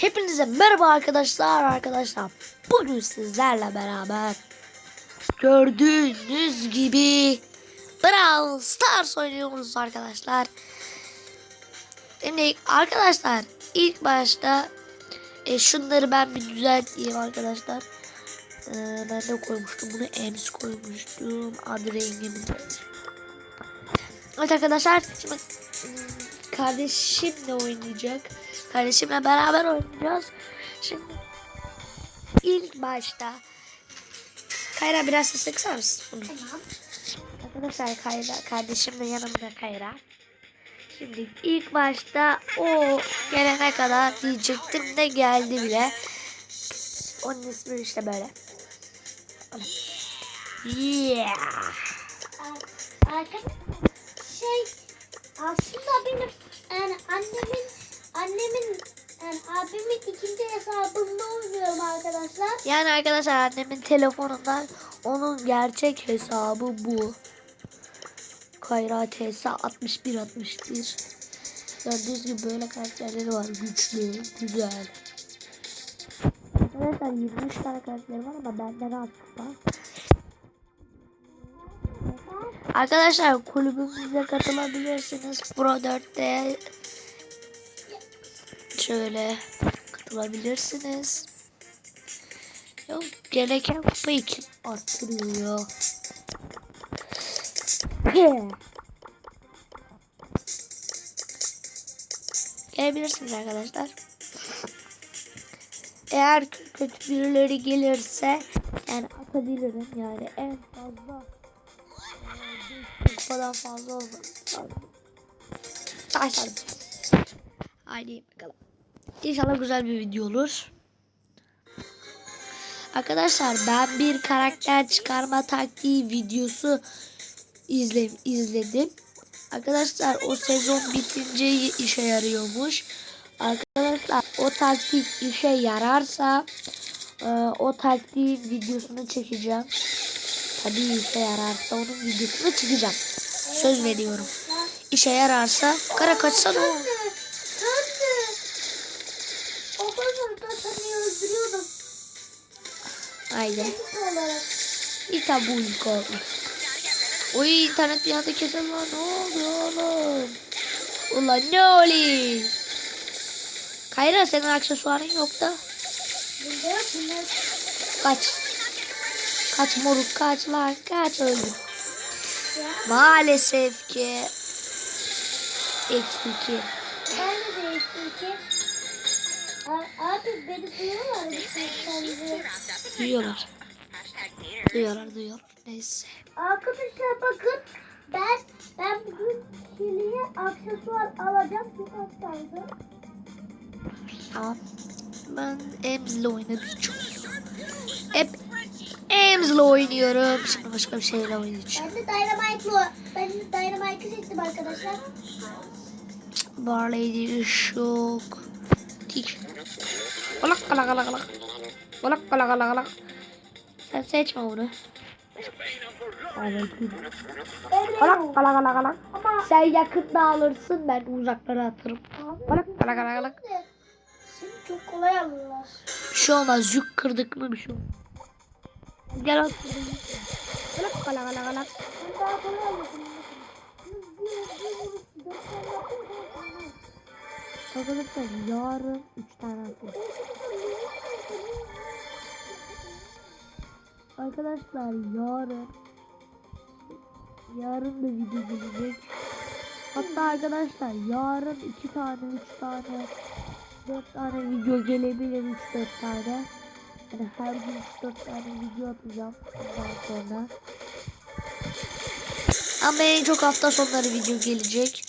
Hepinize merhaba arkadaşlar arkadaşlar. Bugün sizlerle beraber gördüğünüz gibi Brawl Stars oynuyoruz arkadaşlar. Şimdi arkadaşlar ilk başta e, şunları ben bir düzelteyim arkadaşlar. E, ben de koymuştum bunu Ems koymuştum. Adı rengimiz. Evet arkadaşlar şimdi kardeşimle oynayacak. Kardeşimle beraber oynayacağız. Şimdi ilk başta Kayra biraz ses kısar mısın? Bunu? Tamam. Arkadaşlar Kayra, kardeşim de yanımda Kayra. Şimdi ilk başta o gelene kadar diyecektim de geldi bile. Onun ismi işte böyle. Yeah. Arkadaşlar şey aslında benim yani annemin annemin yani abimin ikinci hesabında oynuyorum arkadaşlar. Yani arkadaşlar annemin telefonundan onun gerçek hesabı bu. Kayra TS 61 61. Gördüğünüz gibi böyle karakterleri var. Güçlü, güzel. Arkadaşlar 23 tane karakteri var ama benden az var. Arkadaşlar kulübümüze katılabilirsiniz. Pro 4'te şöyle katılabilirsiniz. Yok gereken kupayı kim arttırıyor? He. Gelebilirsiniz arkadaşlar. Eğer kötü birileri gelirse yani atabilirim yani en fazla kupadan fazla olmaz. Başladım. Haydi bakalım. İnşallah güzel bir video olur. Arkadaşlar ben bir karakter çıkarma taktiği videosu izle, izledim. Arkadaşlar o sezon bitince işe yarıyormuş. Arkadaşlar o taktik işe yararsa e, o taktiğin videosunu çekeceğim. Tabii işe yararsa onun videosunu çekeceğim. Söz veriyorum. İşe yararsa kara kaçsana. Haydi. İlk oldu. Oy internet bir anda kesildi lan. Ne oldu oğlum? Ulan ne oluyor? Kayra senin aksesuarın yok da. Kaç. Kaç moruk kaç lan kaç öldüm. Maalesef ki. Eksi iki. Ben de değiştim ki. A- Abi beni duyuyorlar? Duyuyorlar. Duyuyorlar duyuyorlar. Neyse. Arkadaşlar bakın ben ben bugün Şili'ye aksesuar alacağım az kaldı. Tamam. Ben Ems'le oynadım çok. Hep Ems'le oynuyorum. Şimdi başka bir şeyle oynayacağım. Ben de Dynamite'lo ben de Dynamite'ı seçtim arkadaşlar. Barley şok. Tik. Kalak kalak kalak kalak. Kalak kalak kalak kalak. Sen seçme bunu. Kalak kalak kalak kalak. Sen yakında alırsın ben uzaklara atarım. Kalak kalak kalak kalak. şimdi çok kolay alırlar. Bir şey olmaz yük kırdık mı bir şey olmaz. Gel at. Kalak kalak kalak kalak. Arkadaşlar yarın 3 tane atıyor. Arkadaşlar yarın yarın da video gelecek. Hatta arkadaşlar yarın 2 tane 3 tane 4 tane video gelebilir 3 4 tane. Yani her gün 3 4 tane video atacağım bundan sonra. Ama en çok hafta sonları video gelecek.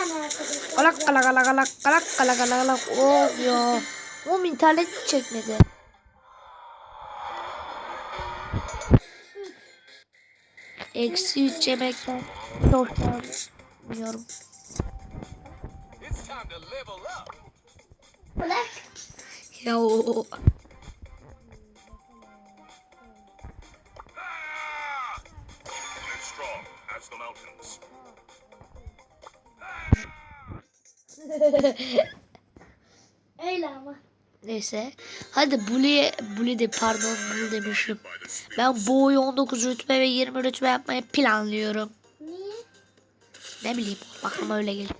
Arkadaşlar. Kalak kalak kalak kalak kalak kalak kalak kalak. Of ya. Oğlum internet çekmedi. Eksi 3 yemekten çok bilmiyorum. Ya o Öyle ama. Neyse. Hadi Bully, Bully de pardon Bully demişim. Ben boyu 19 rütbe ve 20 rütbe yapmayı planlıyorum. Niye? Ne bileyim aklıma öyle geliyor.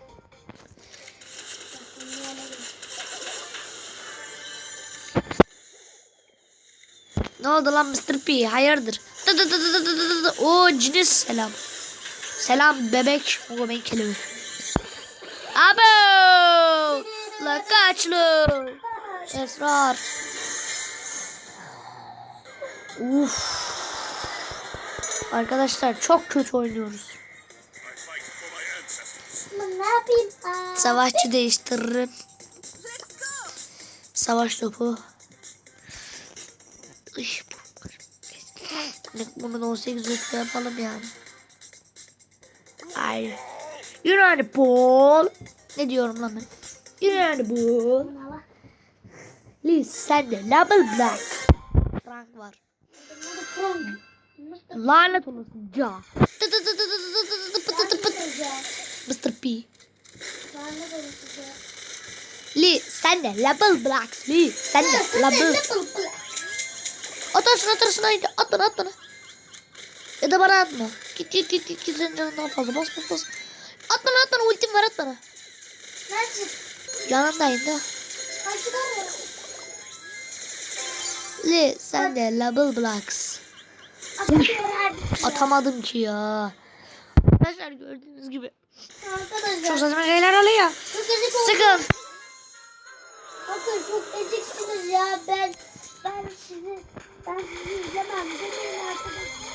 Ne oldu lan Mr. P? Hayırdır? Dı dı dı dı dı dı dı dı. Oo ciniz selam. Selam bebek. O ben kelime. La kaçlı. Esrar. Uf. Arkadaşlar çok kötü oynuyoruz. Savaşçı değiştiririm. Savaş topu. Iş, bu- Ne- Bunu da 18 rütbe yapalım yani. Ay. Yürü hadi Paul. Ne diyorum lan ben? Buna bak. Liz sen de Double Black. Frank var. Lanet olası ca. Mr. P. Lee sen de Double Black. Lee sen de Double. At şunu at şunu haydi at bana at bana. Ya da bana atma. Git git git git git senin fazla bas bas bas. At bana at bana ultim var at bana. Yanındayım da. Lee sen de Blacks. Atamıyorum. Atamadım ki ya. Arkadaşlar gördüğünüz gibi. Arkadaşlar. Çok saçma şeyler oluyor. Sıkın. Bakın çok eziksiniz ya. Ben ben sizi ben sizi izlemem. Demeyin arkadaşlar.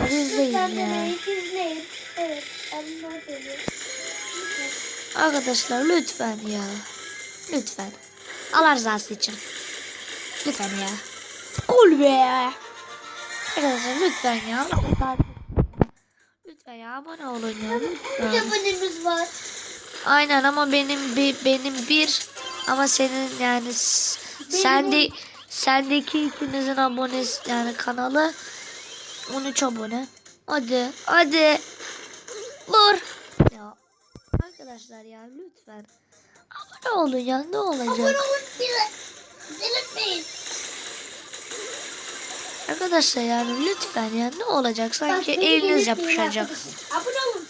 Evet izleyin Lütfen ya. demeyin. izleyin. Evet. Ben bunları söylüyorum. Lütfen. Arkadaşlar lütfen ya. Lütfen. Allah rızası için. Lütfen ya. Ol be. Arkadaşlar lütfen ya. Lütfen ya abone olun ya. Bir Lütfen. abonemiz var. Aynen ama benim bir benim bir ama senin yani sende sendeki ikinizin abonesi yani kanalı 13 abone. Hadi hadi vur. Arkadaşlar ya lütfen abone olun ya ne olacak? Abone olun. Delirtmeyin. Arkadaşlar yani lütfen ya ne olacak sanki Bak, eliniz delirtmeyin yapışacak. Abone olun.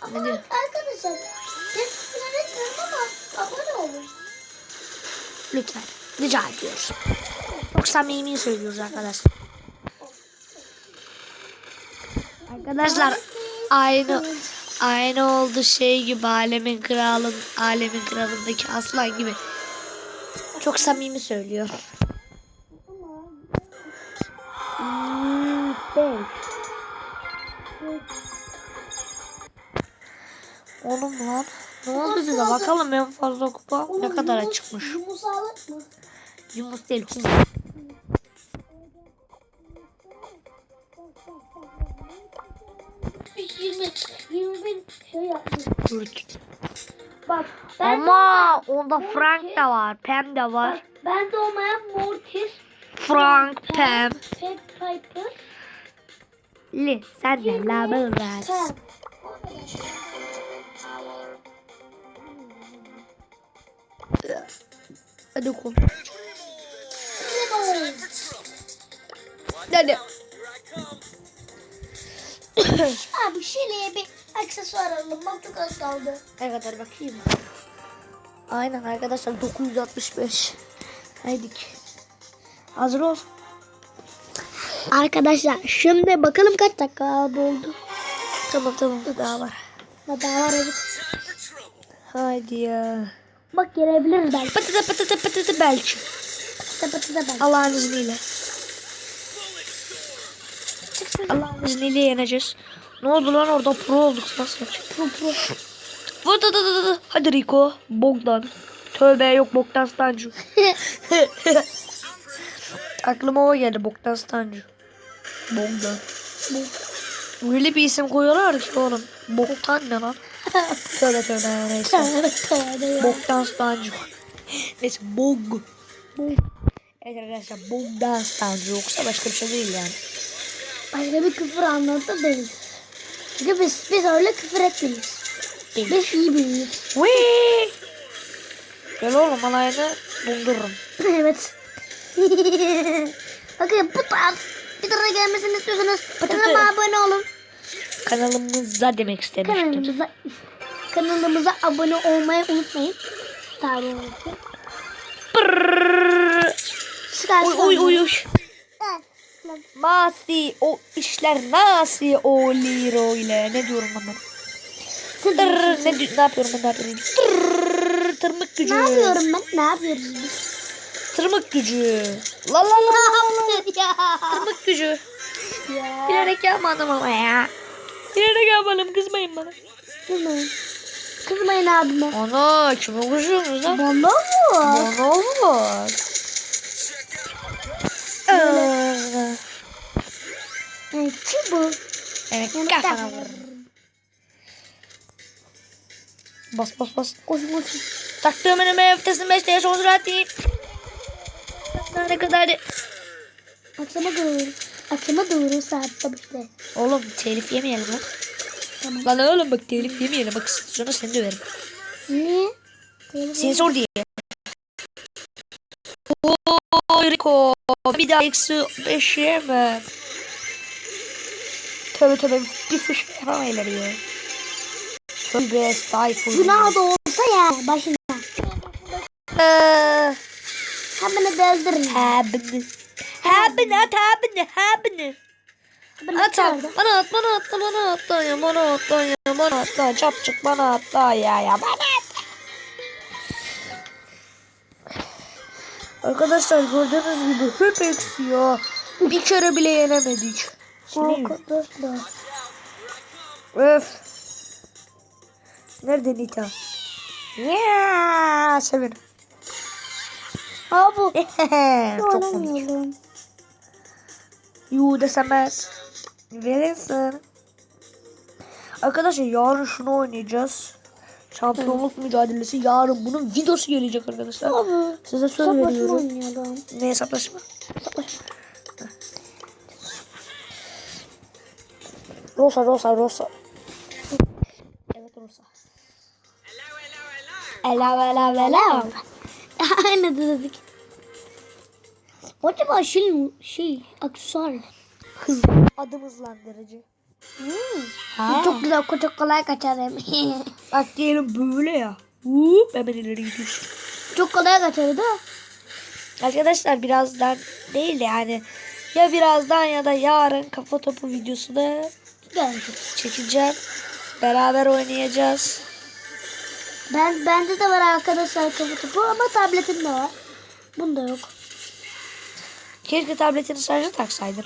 Ama Ne diyor? arkadaşlar. Ama abone olun. Lütfen rica ediyoruz. Çok samimi söylüyoruz arkadaşlar. Arkadaşlar aynı aynı oldu şey gibi alemin kralın alemin kralındaki aslan gibi. Çok samimi söylüyor. Oğlum lan. Ne oldu bize bakalım en fazla kupa ne kadar Yunus- çıkmış. Alır mı? Yunus değil Humus. Kurt. Bak ben Ama onda Frank da var. Pam da var. bak, ben de olmayan Mortis, Frank, Pam. Pet Piper, Li sen de ver. Pam. Hadi. Lemon. Hadi. Abi şöyle bir aksesuar alalım. Bak çok az kaldı. Ne kadar bakayım. Aynen arkadaşlar 965. Haydik. Hazır ol. Arkadaşlar şimdi bakalım kaç dakika oldu. Tamam tamam daha var. Daha var evet. Haydi ya. Bak gelebiliriz belki. Pıtıdı pıtıdı pıtıdı belki. Pıtı da belki. Allah'ın izniyle. Allah'ın izniyle yeneceğiz. Ne oldu lan orada pro olduk nasıl? Pro pro. Vı dı dı dı dı. Hadi Rico. Bogdan. Tövbe yok Bogdan Stancu. Aklıma o geldi Bogdan Stancu. Bogdan. Öyle bir isim koyuyorlar ki oğlum. Bogdan ne lan? tövbe tövbe neyse. Bogdan Stancu. Neyse Bog. Evet arkadaşlar Bogdan Stancu yoksa başka bir şey değil yani. Başka bir küfür anlattı değil. Çünkü biz, biz öyle küfür etmeyiz. Biz iyi biriyiz. Wee! Söyle oğlum alayını dondururum. evet. Bakın bu tarz videolara gelmesini istiyorsanız kanalıma abone olun. Kanalımıza demek istemiştir. Kanalımıza kanalımıza abone olmayı unutmayın. Unutmayın. Pırrrr. Çıkarsın. Uy Evet. Masi o işler nasıl oluyor öyle? Ne diyorum ben? Tırrrr. Ne, ne yapıyorum ben ne yapıyorum? Tırrrr. Tırmık gücü. Ne yapıyorum ben? Ne yapıyoruz biz? Tırmık gücü. La la la. Ya? Tırmık gücü. ya. Bilerek yapmadım ama ya. Bilerek yapmadım kızmayın bana. Kızmayın. Kızmayın abime. Ana kime vuruşuyorsunuz lan? Bomba mı? Ana var. Aa, Evet, Kim bu? Evet Yani kafana kafana vur. Bas bas bas. Koş koş. Taktığım önüme öftesin beşte yaş on sürat değil. Ne kadar Akşama doğru. Akşama doğru saatte işte. Oğlum telif yemeyelim lan. Tamam. Lan oğlum bak telif yemeyelim. Bak sonra seni döverim. Niye? Telefon- Sensör diye. Rico. Bir daha eksi beş yeme. Tövbe tövbe bir fiş yapamaylar ya. Tövbe estağfurullah. Günah da olsa ya başına. Eee, Hemen de öldürün. Habini. Habini at habini habini. Hemen At at. orada. Bana at bana at bana at lan ya bana at lan ya bana at lan çapçık bana at lan ya ya bana at. Arkadaşlar gördüğünüz gibi hep eksi ya. Bir kere bile yenemedik. Sinir. Arkadaşlar. Öf. Nerede Nita? Ya sevin. Aa bu. Çok komik. Oynamıyorum. Yu desemez. Verirsin. Arkadaşlar yarın şunu oynayacağız. Şampiyonluk mücadelesi yarın bunun videosu gelecek arkadaşlar. Abi. Size söz veriyorum. oynayalım. Ne hesaplaşma? Savaşma. Rosa Rosa Rosa. Evet Rosa. Ela ela ela. Aynı dedik. Acaba şey, şey aksesuar. Hız. Adım hızlandırıcı. Hmm. Çok güzel çok kolay kaçar hem. Bak diyelim böyle ya. Hup hemen ileri gidiyorsun. çok kolay kaçar da. Arkadaşlar birazdan değil yani ya birazdan ya da yarın kafa topu videosu da Gelecek. çekeceğim. Beraber oynayacağız. Ben bende de var arkadaşlar kafa topu ama tabletimde var. Bunda yok. Keşke tabletini şarja taksaydın.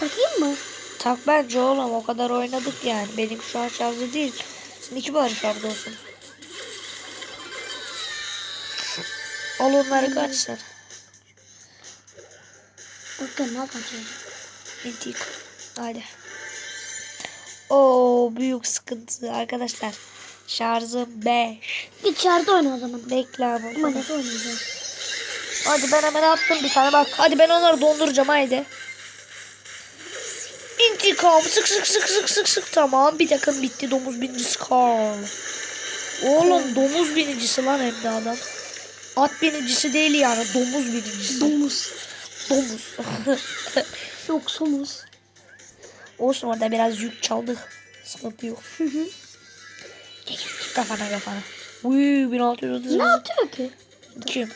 Takayım mı? Tak bence oğlum o kadar oynadık yani. Benim şu an şarjda değil. Seninki bari şarjda olsun. Al onları kaç sen. Bakın ne kaçıyor. İntik. Hadi. Oo büyük sıkıntı arkadaşlar. Şarjım 5. İçeride oyna o zaman. Bekle ama. Ama ne oynayacağız? Hadi ben hemen attım bir tane bak. Hadi ben onları donduracağım haydi. İntikam sık sık sık sık sık sık tamam bir takım bitti domuz birincisi Carl. Oğlum domuz birincisi lan hem de adam. At birincisi değil yani domuz birincisi. Domuz. Domuz. Yok somuz. Olsun orada biraz yük çaldık. Sıkıntı yok. kafana kafana. Uy 1630. Ne atıyor ki? Kim?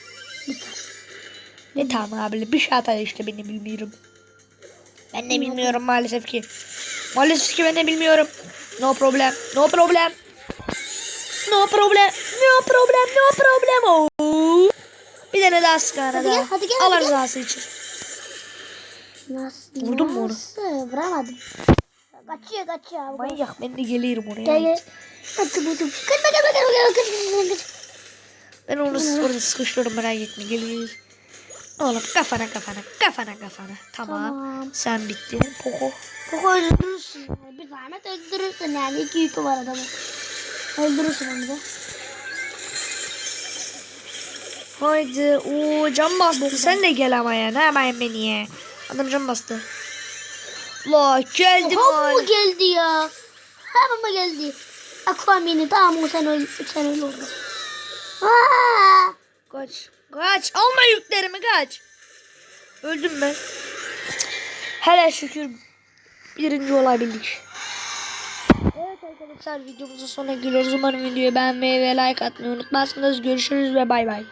Ne tamam abi bir şey atar işte ben de bilmiyorum. Ben de bilmiyorum maalesef ki. Maalesef ki ben de bilmiyorum. No problem. No problem. No problem. No problem. No problem. Oo. Bir tane daha sık arada. Hadi gel, hadi gel, Allah rızası için. Nasıl? Vurdun mu onu? Vuramadım. Kaçıyor kaçıyor. Manyak ben de gelirim oraya. Gel gel. Buldum. Kaçma kaçma kaçma kaçma kaçma. Ben onu orada sıkıştırırım merak etme. Gelir. Oğlum kafana kafana kafana kafana. Tamam. Tamam. Sen bittin. Poco. Koku öldürürsün. Yani. Bir zahmet öldürürsün yani. İki yükü var adamın. Öldürürsün onu da. Haydi. Oo cam bastı. Sen de gel ama ya. Ne yapayım beni ya. Adam cam bastı. La geldim Oha bu al. geldi ya. Hemen geldi. Aquaman'i tamam o sen öl sen öl oldu. Aa! Kaç. Kaç. Alma yüklerimi kaç. Öldüm ben. Hele şükür birinci olabildik. Evet arkadaşlar videomuzun sonuna geliyoruz. Umarım videoyu beğenmeyi ve like atmayı unutmazsınız. Görüşürüz ve bay bay.